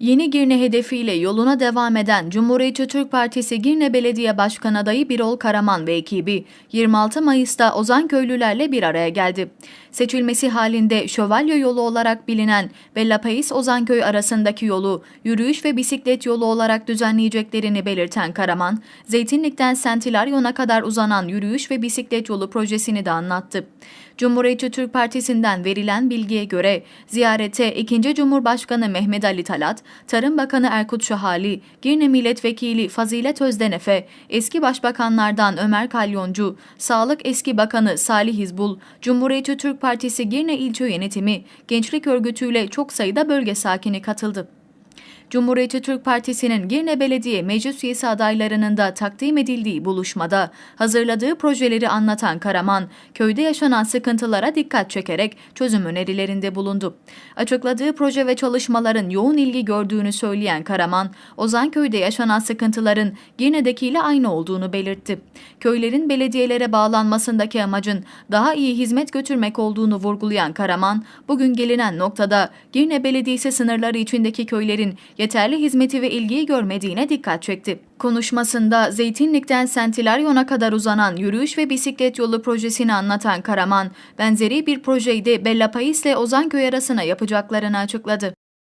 Yeni Girne hedefiyle yoluna devam eden Cumhuriyetçi Türk Partisi Girne Belediye Başkan adayı Birol Karaman ve ekibi 26 Mayıs'ta Ozan köylülerle bir araya geldi. Seçilmesi halinde Şövalye yolu olarak bilinen Bella Pais Ozanköy arasındaki yolu yürüyüş ve bisiklet yolu olarak düzenleyeceklerini belirten Karaman, Zeytinlik'ten Sentilaryon'a kadar uzanan yürüyüş ve bisiklet yolu projesini de anlattı. Cumhuriyetçi Türk Partisi'nden verilen bilgiye göre ziyarete 2. Cumhurbaşkanı Mehmet Ali Talat, Tarım Bakanı Erkut Şahali, Girne Milletvekili Fazilet Özdenefe, eski başbakanlardan Ömer Kalyoncu, Sağlık Eski Bakanı Salih Hizbul, Cumhuriyetçi Türk Partisi Girne İlçe Yönetimi, Gençlik Örgütü'yle çok sayıda bölge sakini katıldı. Cumhuriyetçi Türk Partisi'nin Girne Belediye Meclis Üyesi adaylarının da takdim edildiği buluşmada hazırladığı projeleri anlatan Karaman, köyde yaşanan sıkıntılara dikkat çekerek çözüm önerilerinde bulundu. Açıkladığı proje ve çalışmaların yoğun ilgi gördüğünü söyleyen Karaman, Ozanköy'de yaşanan sıkıntıların Girne'dekiyle aynı olduğunu belirtti. Köylerin belediyelere bağlanmasındaki amacın daha iyi hizmet götürmek olduğunu vurgulayan Karaman, bugün gelinen noktada Girne Belediyesi sınırları içindeki köylerin yeterli hizmeti ve ilgiyi görmediğine dikkat çekti. Konuşmasında Zeytinlik'ten Sentilaryon'a kadar uzanan yürüyüş ve bisiklet yolu projesini anlatan Karaman, benzeri bir projeyi de Bella Pais ile Ozanköy arasına yapacaklarını açıkladı.